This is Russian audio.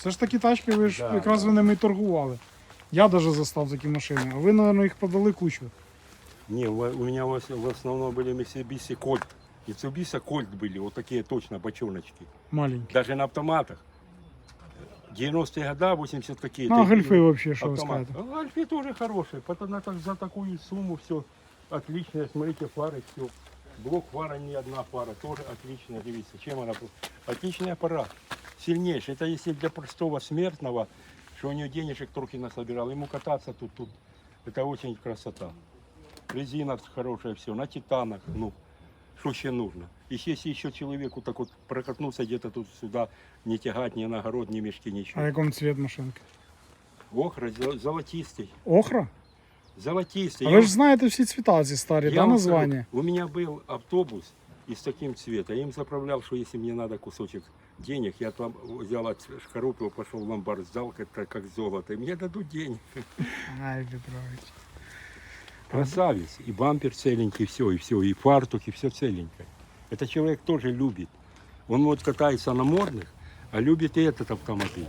Це ж такі тачки, ви ж Да, якраз да. ви ними і торгували. Я навіть застав такі машини, а ви, мабуть, їх продали кучу. Не, у у меня в ос- в основном были Mitsubishi Colt. И Mitsubishi Colt были, вот такие точно бочоночки. Маленькі. Даже на автоматах. 90-е года, 80 какие-то. Ну, а гольфи вообще, что вы автомат. скажете? А Гольфи тоже хорошие. Потом на так- за такую сумму все отлично. Смотрите, фары, все. Блок фара, не одна фара, тоже отлично. Дивіться, чем она... Отличный аппарат. Сильнейший. Это если для простого смертного, что у него денежек трохи насобирал, ему кататься тут, тут. Это очень красота. Резина хорошая, все, на титанах, ну, что еще нужно. И если еще человеку так вот прокатнуться где-то тут сюда, не тягать ни на огород, ни мешки, А ничего. якому цвет машинки? Охра, зо- золотистый. Охра? Золотистый. А Я ви вам- ж знаєте всі цвіта ці старі, я да, вам названня? скажу, У меня был автобус из таким цвета. Я им заправлял, что если мне надо кусочек денег, я там взял от шкарупил, пошел в ломбард, сдал это как золото. И мне дадут денег. Ай, Петрович. Красавец. И бампер целенький, все, и все, и фартук, и все целенькое. Это человек тоже любит. Он вот катается на модных, а любит и этот автомобиль.